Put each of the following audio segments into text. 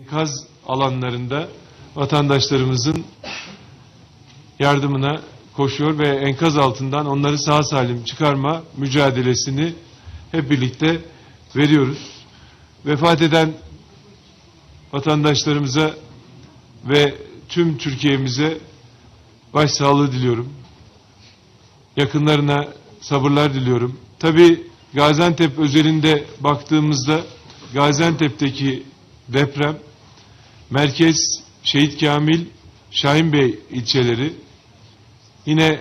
enkaz alanlarında vatandaşlarımızın yardımına koşuyor ve enkaz altından onları sağ salim çıkarma mücadelesini hep birlikte veriyoruz. Vefat eden vatandaşlarımıza ve tüm Türkiye'mize başsağlığı diliyorum. Yakınlarına sabırlar diliyorum. Tabi Gaziantep özelinde baktığımızda Gaziantep'teki deprem merkez Şehit Kamil Şahin Bey ilçeleri yine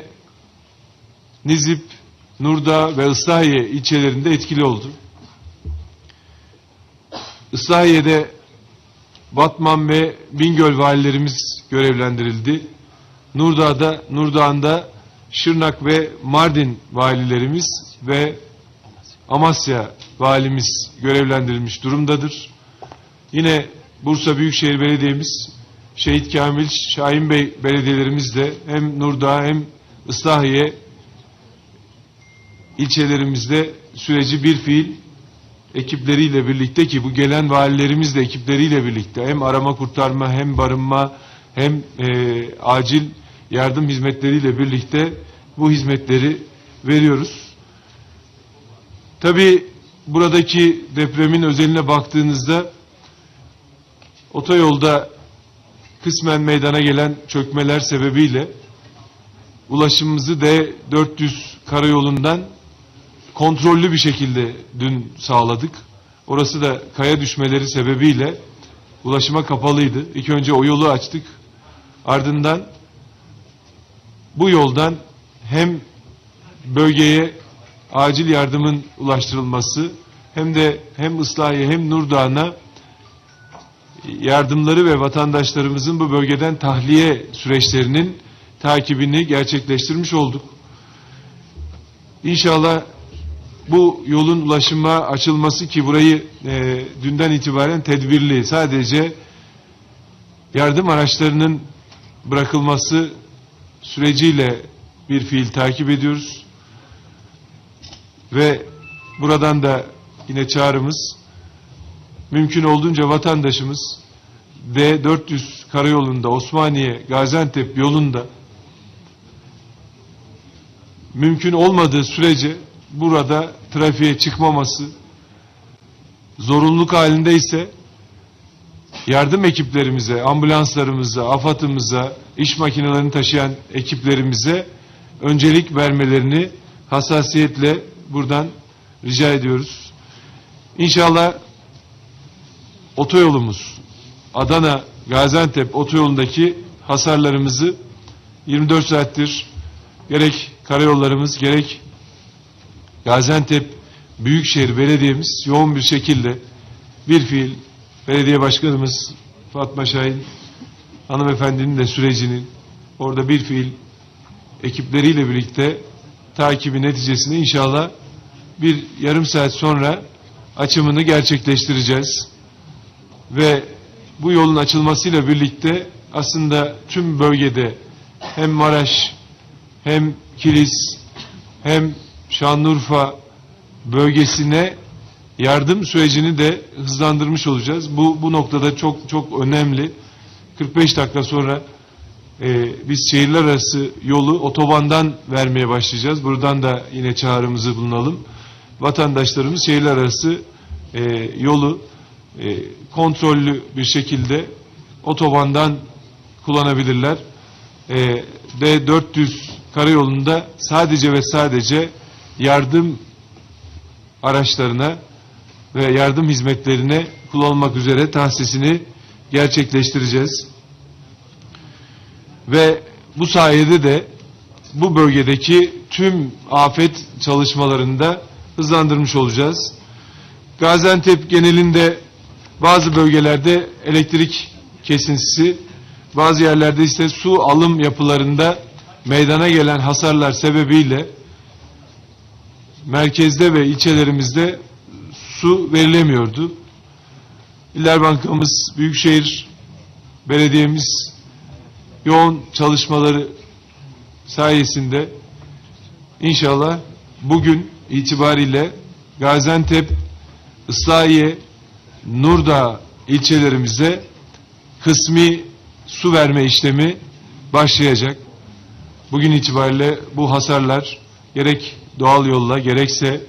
Nizip, Nurdağ ve Islahiye ilçelerinde etkili oldu. Islahiye'de Batman ve Bingöl valilerimiz görevlendirildi. Nurdağ'da, Nurdağ'ında Şırnak ve Mardin valilerimiz ve Amasya valimiz görevlendirilmiş durumdadır. Yine Bursa Büyükşehir Belediye'miz, Şehit Kamil Şahin Bey belediyelerimiz de hem Nurdağ hem Islahiye ilçelerimizde süreci bir fiil ekipleriyle birlikte ki bu gelen valilerimiz de ekipleriyle birlikte hem arama kurtarma hem barınma hem e, acil yardım hizmetleriyle birlikte bu hizmetleri veriyoruz. Tabi buradaki depremin özeline baktığınızda otoyolda kısmen meydana gelen çökmeler sebebiyle ulaşımımızı D400 karayolundan kontrollü bir şekilde dün sağladık. Orası da kaya düşmeleri sebebiyle ulaşıma kapalıydı. İlk önce o yolu açtık. Ardından bu yoldan hem bölgeye acil yardımın ulaştırılması hem de hem Islahiye hem Nurdağ'a yardımları ve vatandaşlarımızın bu bölgeden tahliye süreçlerinin takibini gerçekleştirmiş olduk. İnşallah bu yolun ulaşıma açılması ki burayı e, dünden itibaren tedbirli sadece yardım araçlarının bırakılması süreciyle bir fiil takip ediyoruz. Ve buradan da yine çağrımız mümkün olduğunca vatandaşımız D400 karayolunda Osmaniye Gaziantep yolunda mümkün olmadığı sürece burada trafiğe çıkmaması zorunluluk halinde ise yardım ekiplerimize, ambulanslarımıza, AFAD'ımıza, iş makinelerini taşıyan ekiplerimize öncelik vermelerini hassasiyetle buradan rica ediyoruz. İnşallah otoyolumuz Adana Gaziantep otoyolundaki hasarlarımızı 24 saattir gerek karayollarımız gerek Gaziantep Büyükşehir Belediye'miz yoğun bir şekilde bir fiil belediye başkanımız Fatma Şahin hanımefendinin de sürecinin orada bir fiil ekipleriyle birlikte takibi neticesinde inşallah bir yarım saat sonra açımını gerçekleştireceğiz. Ve bu yolun açılmasıyla birlikte aslında tüm bölgede hem Maraş hem Kilis hem Şanlıurfa bölgesine yardım sürecini de hızlandırmış olacağız. Bu, bu noktada çok çok önemli. 45 dakika sonra e, biz şehirler arası yolu otobandan vermeye başlayacağız. Buradan da yine çağrımızı bulunalım. Vatandaşlarımız şehirler arası e, yolu e, kontrollü bir şekilde otobandan kullanabilirler. E, D400 karayolunda sadece ve sadece yardım araçlarına ve yardım hizmetlerine kullanılmak üzere tahsisini gerçekleştireceğiz. Ve bu sayede de bu bölgedeki tüm afet çalışmalarında hızlandırmış olacağız. Gaziantep genelinde bazı bölgelerde elektrik kesintisi, bazı yerlerde ise su alım yapılarında meydana gelen hasarlar sebebiyle merkezde ve ilçelerimizde su verilemiyordu. İller Bankamız, Büyükşehir Belediyemiz yoğun çalışmaları sayesinde inşallah bugün itibariyle Gaziantep, Islahiye, Nurdağ ilçelerimize kısmi su verme işlemi başlayacak. Bugün itibariyle bu hasarlar gerek doğal yolla gerekse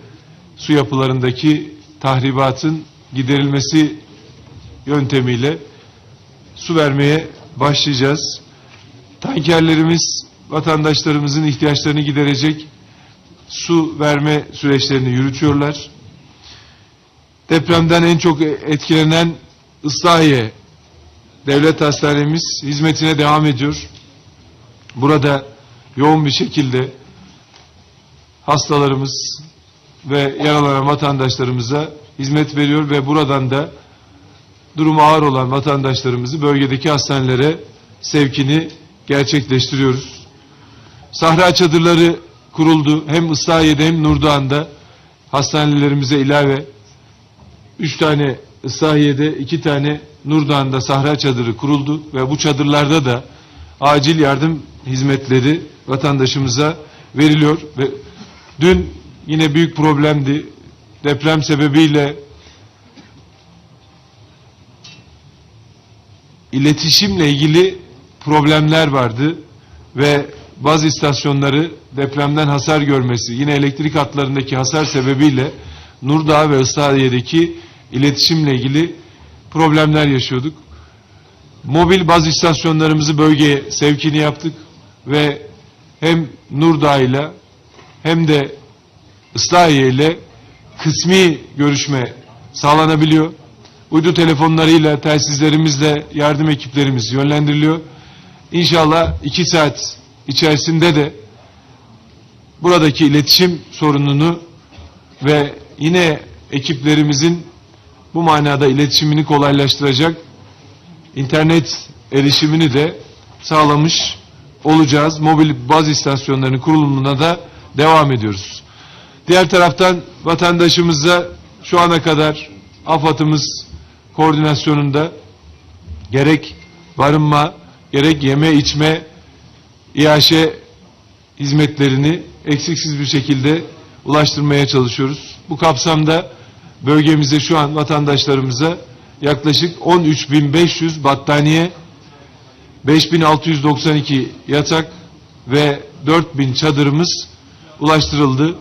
su yapılarındaki tahribatın giderilmesi yöntemiyle su vermeye başlayacağız. Tankerlerimiz vatandaşlarımızın ihtiyaçlarını giderecek su verme süreçlerini yürütüyorlar. Depremden en çok etkilenen Islahiye Devlet Hastanemiz hizmetine devam ediyor. Burada yoğun bir şekilde hastalarımız ve yaralanan vatandaşlarımıza hizmet veriyor ve buradan da durumu ağır olan vatandaşlarımızı bölgedeki hastanelere sevkini gerçekleştiriyoruz. Sahra çadırları kuruldu. Hem Islahiye'de hem Nurdoğan'da hastanelerimize ilave üç tane Islahiye'de iki tane Nurdoğan'da sahra çadırı kuruldu ve bu çadırlarda da acil yardım hizmetleri vatandaşımıza veriliyor ve dün yine büyük problemdi. Deprem sebebiyle iletişimle ilgili problemler vardı ve bazı istasyonları depremden hasar görmesi, yine elektrik hatlarındaki hasar sebebiyle Nurdağ ve Islahiye'deki iletişimle ilgili problemler yaşıyorduk. Mobil baz istasyonlarımızı bölgeye sevkini yaptık ve hem Nurdağ ile hem de Islahiye ile kısmi görüşme sağlanabiliyor. Uydu telefonlarıyla, telsizlerimizle yardım ekiplerimiz yönlendiriliyor. İnşallah iki saat içerisinde de buradaki iletişim sorununu ve yine ekiplerimizin bu manada iletişimini kolaylaştıracak internet erişimini de sağlamış olacağız. Mobil baz istasyonlarının kurulumuna da devam ediyoruz. Diğer taraftan vatandaşımıza şu ana kadar AFAD'ımız koordinasyonunda gerek barınma, gerek yeme içme, İAŞ hizmetlerini eksiksiz bir şekilde ulaştırmaya çalışıyoruz. Bu kapsamda bölgemizde şu an vatandaşlarımıza yaklaşık 13.500 battaniye, 5.692 yatak ve 4.000 çadırımız ulaştırıldı.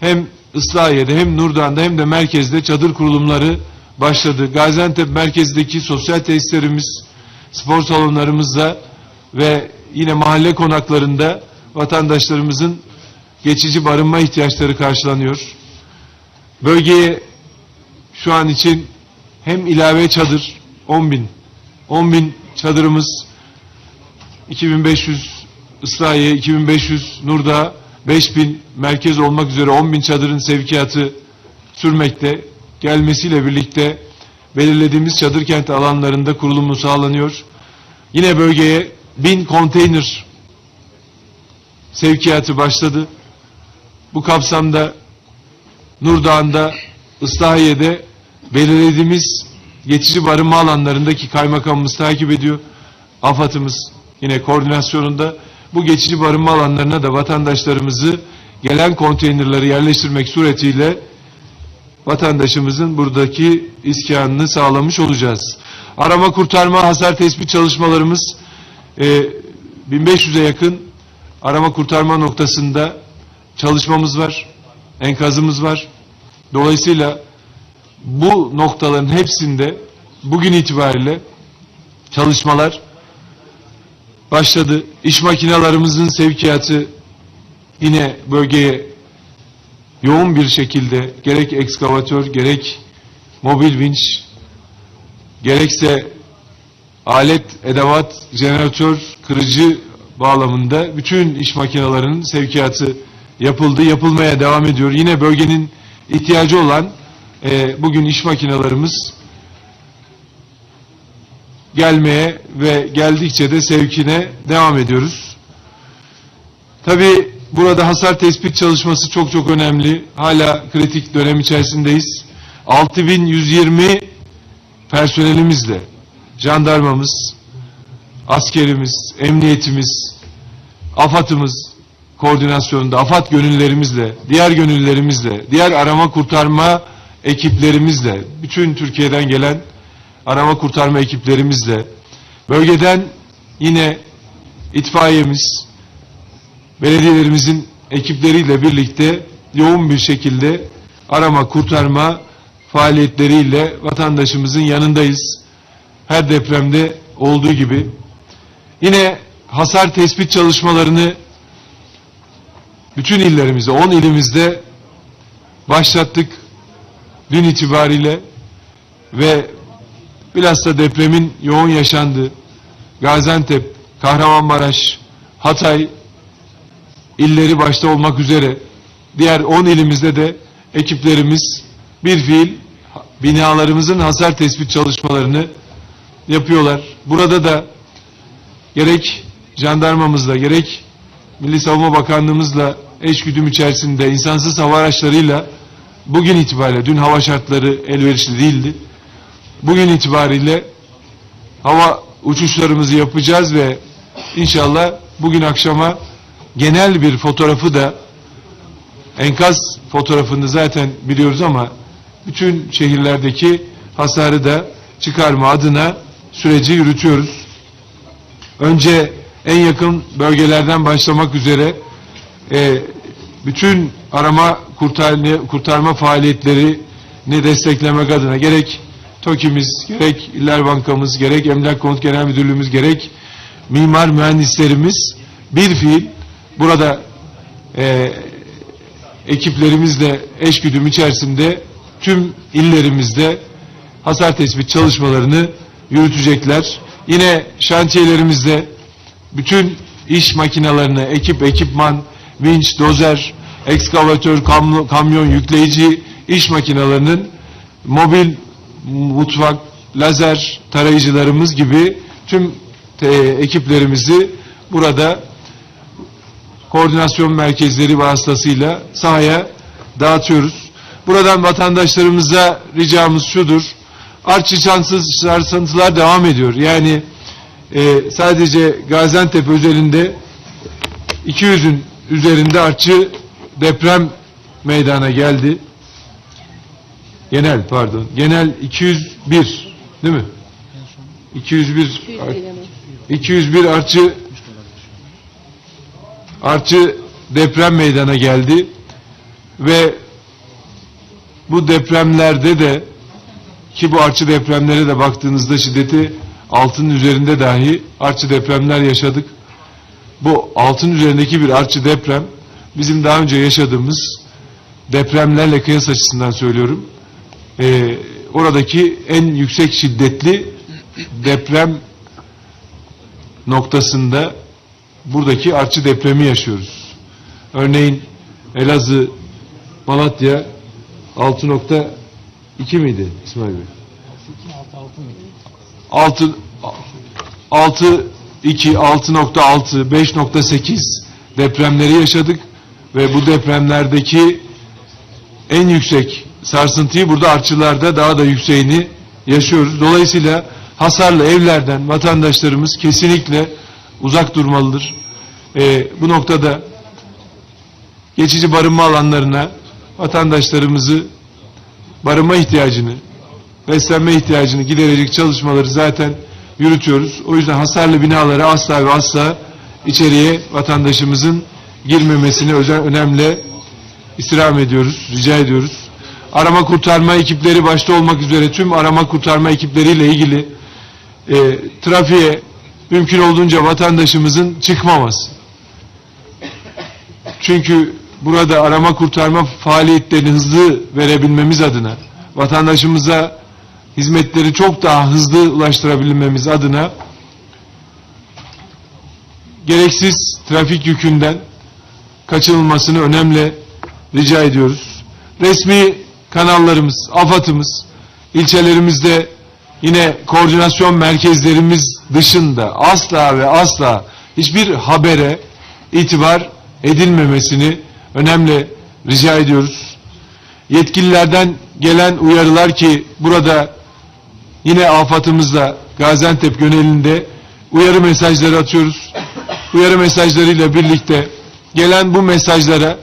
Hem Islahiye'de hem Nurdan'da hem de merkezde çadır kurulumları başladı. Gaziantep merkezdeki sosyal tesislerimiz, spor salonlarımızda ve yine mahalle konaklarında vatandaşlarımızın geçici barınma ihtiyaçları karşılanıyor. Bölgeye şu an için hem ilave çadır 10 bin, 10 bin çadırımız 2500 Islahiye, 2500 Nurda, 5000 merkez olmak üzere 10 bin çadırın sevkiyatı sürmekte. Gelmesiyle birlikte belirlediğimiz çadır kent alanlarında kurulumu sağlanıyor. Yine bölgeye 1000 konteyner sevkiyatı başladı. Bu kapsamda Nurdağ'ında, Islahiye'de belirlediğimiz geçici barınma alanlarındaki kaymakamımız takip ediyor. AFAD'ımız yine koordinasyonunda bu geçici barınma alanlarına da vatandaşlarımızı gelen konteynerleri yerleştirmek suretiyle vatandaşımızın buradaki iskanını sağlamış olacağız. Arama kurtarma hasar tespit çalışmalarımız e, 1500'e yakın arama kurtarma noktasında çalışmamız var. Enkazımız var. Dolayısıyla bu noktaların hepsinde bugün itibariyle çalışmalar başladı. İş makinalarımızın sevkiyatı yine bölgeye yoğun bir şekilde gerek ekskavatör gerek mobil vinç gerekse alet, edevat, jeneratör, kırıcı bağlamında bütün iş makinelerinin sevkiyatı yapıldı, yapılmaya devam ediyor. Yine bölgenin ihtiyacı olan e, bugün iş makinelerimiz gelmeye ve geldikçe de sevkine devam ediyoruz. Tabi burada hasar tespit çalışması çok çok önemli. Hala kritik dönem içerisindeyiz. 6120 personelimizle, jandarmamız, askerimiz, emniyetimiz, AFAD'ımız koordinasyonunda, AFAD gönüllerimizle, diğer gönüllerimizle, diğer arama kurtarma ekiplerimizle, bütün Türkiye'den gelen arama kurtarma ekiplerimizle Bölgeden yine itfaiyemiz, belediyelerimizin ekipleriyle birlikte yoğun bir şekilde arama kurtarma faaliyetleriyle vatandaşımızın yanındayız. Her depremde olduğu gibi. Yine hasar tespit çalışmalarını bütün illerimizde, 10 ilimizde başlattık dün itibariyle ve bilhassa depremin yoğun yaşandığı Gaziantep, Kahramanmaraş, Hatay illeri başta olmak üzere diğer 10 ilimizde de ekiplerimiz bir fiil binalarımızın hasar tespit çalışmalarını yapıyorlar. Burada da gerek jandarmamızla gerek Milli Savunma Bakanlığımızla eşgüdüm içerisinde insansız hava araçlarıyla bugün itibariyle dün hava şartları elverişli değildi. Bugün itibariyle hava uçuşlarımızı yapacağız ve inşallah bugün akşama genel bir fotoğrafı da enkaz fotoğrafını zaten biliyoruz ama bütün şehirlerdeki hasarı da çıkarma adına süreci yürütüyoruz. Önce en yakın bölgelerden başlamak üzere e, bütün arama kurtarma, kurtarma faaliyetlerini desteklemek adına gerek TOKİ'miz, gerek İller Bankamız, gerek Emlak Konut Genel Müdürlüğümüz, gerek mimar mühendislerimiz bir fiil burada e, ekiplerimizle eşgüdüm içerisinde tüm illerimizde hasar tespit çalışmalarını yürütecekler. Yine şantiyelerimizde bütün iş makinalarını, ekip, ekipman, vinç, dozer, ekskavatör, kamyon, kamyon yükleyici iş makinalarının mobil mutfak, lazer tarayıcılarımız gibi tüm ekiplerimizi burada koordinasyon merkezleri vasıtasıyla sahaya dağıtıyoruz. Buradan vatandaşlarımıza ricamız şudur. Artçı şanssız sarsıntılar devam ediyor. Yani e, sadece Gaziantep özelinde 200'ün üzerinde artçı deprem meydana geldi. Genel pardon. Genel 201 değil mi? 201 201 artçı artçı deprem meydana geldi ve bu depremlerde de ki bu artçı depremlere de baktığınızda şiddeti altının üzerinde dahi artçı depremler yaşadık. Bu altın üzerindeki bir artçı deprem bizim daha önce yaşadığımız depremlerle kıyas açısından söylüyorum. Ee, oradaki en yüksek şiddetli deprem noktasında buradaki artçı depremi yaşıyoruz. Örneğin Elazığ, Malatya 6.2 miydi İsmail Bey? 6 6 2 6.6 5.8 depremleri yaşadık ve bu depremlerdeki en yüksek sarsıntıyı burada artçılarda daha da yükseğini yaşıyoruz. Dolayısıyla hasarlı evlerden vatandaşlarımız kesinlikle uzak durmalıdır. Ee, bu noktada geçici barınma alanlarına vatandaşlarımızı barınma ihtiyacını, beslenme ihtiyacını giderecek çalışmaları zaten yürütüyoruz. O yüzden hasarlı binalara asla ve asla içeriye vatandaşımızın girmemesini özel, önemli istirham ediyoruz, rica ediyoruz. Arama kurtarma ekipleri başta olmak üzere tüm arama kurtarma ekipleriyle ilgili e, trafiğe mümkün olduğunca vatandaşımızın çıkmaması. Çünkü burada arama kurtarma faaliyetlerini hızlı verebilmemiz adına, vatandaşımıza hizmetleri çok daha hızlı ulaştırabilmemiz adına gereksiz trafik yükünden kaçınılmasını önemli rica ediyoruz. Resmi kanallarımız, AFAD'ımız, ilçelerimizde yine koordinasyon merkezlerimiz dışında asla ve asla hiçbir habere itibar edilmemesini önemli rica ediyoruz. Yetkililerden gelen uyarılar ki burada yine afatımızla Gaziantep yönelinde uyarı mesajları atıyoruz. Uyarı mesajlarıyla birlikte gelen bu mesajlara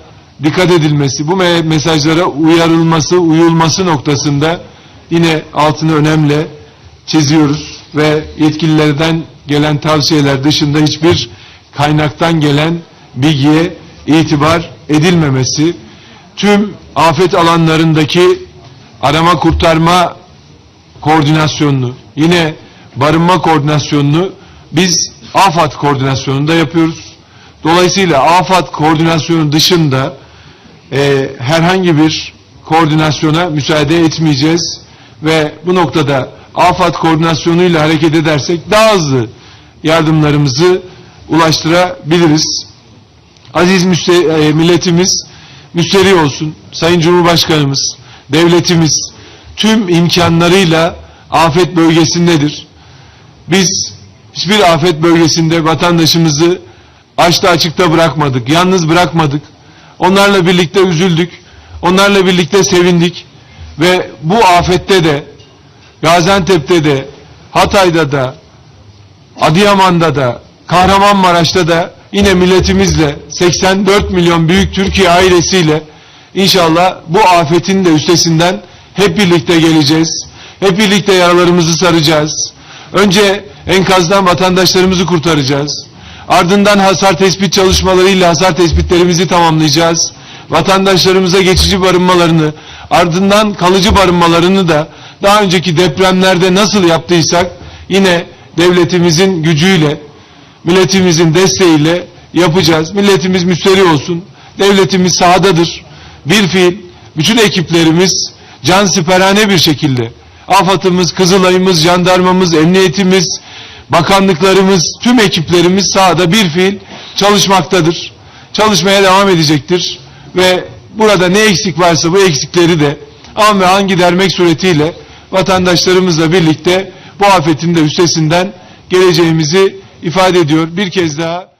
dikkat edilmesi, bu me mesajlara uyarılması, uyulması noktasında yine altını önemli çiziyoruz ve yetkililerden gelen tavsiyeler dışında hiçbir kaynaktan gelen bilgiye itibar edilmemesi, tüm afet alanlarındaki arama kurtarma koordinasyonunu, yine barınma koordinasyonunu biz AFAD koordinasyonunda yapıyoruz. Dolayısıyla AFAD koordinasyonu dışında e, herhangi bir koordinasyona müsaade etmeyeceğiz ve bu noktada AFAD koordinasyonuyla hareket edersek daha hızlı yardımlarımızı ulaştırabiliriz. Aziz müste- e, milletimiz müsterih olsun. Sayın Cumhurbaşkanımız, devletimiz tüm imkanlarıyla afet bölgesindedir. Biz hiçbir afet bölgesinde vatandaşımızı açta açıkta bırakmadık, yalnız bırakmadık. Onlarla birlikte üzüldük, onlarla birlikte sevindik ve bu afette de Gaziantep'te de Hatay'da da Adıyaman'da da Kahramanmaraş'ta da yine milletimizle 84 milyon büyük Türkiye ailesiyle inşallah bu afetin de üstesinden hep birlikte geleceğiz. Hep birlikte yaralarımızı saracağız. Önce enkazdan vatandaşlarımızı kurtaracağız. Ardından hasar tespit çalışmalarıyla hasar tespitlerimizi tamamlayacağız. Vatandaşlarımıza geçici barınmalarını, ardından kalıcı barınmalarını da daha önceki depremlerde nasıl yaptıysak yine devletimizin gücüyle, milletimizin desteğiyle yapacağız. Milletimiz müsterih olsun. Devletimiz sahadadır. Bir fiil bütün ekiplerimiz cansiperhane bir şekilde AFAD'ımız, Kızılay'ımız, jandarmamız, emniyetimiz, bakanlıklarımız, tüm ekiplerimiz sahada bir fiil çalışmaktadır. Çalışmaya devam edecektir. Ve burada ne eksik varsa bu eksikleri de an ve an gidermek suretiyle vatandaşlarımızla birlikte bu afetin de üstesinden geleceğimizi ifade ediyor. Bir kez daha